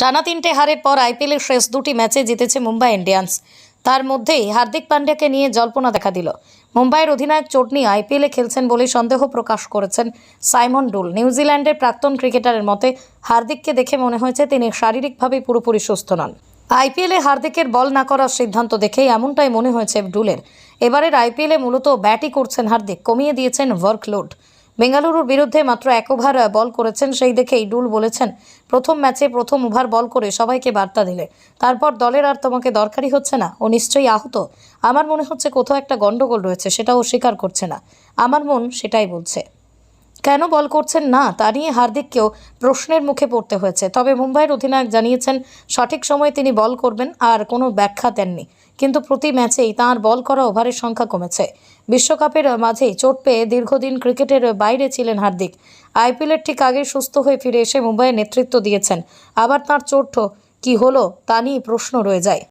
টানা তিনটে হারের পর আইপিএলের শেষ দুটি ম্যাচে জিতেছে মুম্বাই ইন্ডিয়ান্স। তার মধ্যেই হার্দিক পান্ডিয়াকে নিয়ে জল্পনা দেখা দিল। মুম্বাইয়ের অধিনায়ক চোটনি আইপিএলে খেলছেন বলে সন্দেহ প্রকাশ করেছেন সাইমন ডুল নিউজিল্যান্ডের প্রাক্তন ক্রিকেটারের মতে, হার্দিককে দেখে মনে হয়েছে তিনি শারীরিকভাবে পুরোপুরি সুস্থ নন। আইপিএলে হার্দিকের বল না করার সিদ্ধান্ত দেখেই এমনটাই মনে হয়েছে ডুলের এবারের আইপিএলে মূলত ব্যাটই করছেন হার্দিক, কমিয়ে দিয়েছেন ওয়ার্কলোড বেঙ্গালুরুর বিরুদ্ধে মাত্র এক ওভার বল করেছেন সেই দেখেই ডুল বলেছেন। প্রথম ম্যাচে প্রথম ওভার বল করে সবাইকে বার্তা দিলে। তারপর দলের আর তোমাকে দরকারই হচ্ছে না, ও নিশ্চয়ই আহত। আমার মনে হচ্ছে কোথাও একটা গন্ডগোল রয়েছে সেটা ও স্বীকার করছে না। আমার মন সেটাই বলছে। কেন বল করছেন না? তা নিয়ে হার্দিককেও প্রশ্নের মুখে পড়তে হয়েছে। তবে মুম্বাইয়ের অধিনায়ক জানিয়েছেন, সঠিক সময়ে তিনি বল করবেন, আর কোনো ব্যাখ্যা দেননি। কিন্তু প্রতি ম্যাচেই তাঁর বল করা ওভারের সংখ্যা কমেছে। বিশ্বকাপের মাঝেই চোট পেয়ে দীর্ঘদিন ক্রিকেটের বাইরে ছিলেন হার্দিক। আইপিএলের ঠিক আগে সুস্থ হয়ে ফিরে এসে মুম্বাইয়ের নেতৃত্ব দিয়েছেন। আবার তাঁর চোট কি হলো তা নিয়ে প্রশ্ন রয়ে যায়।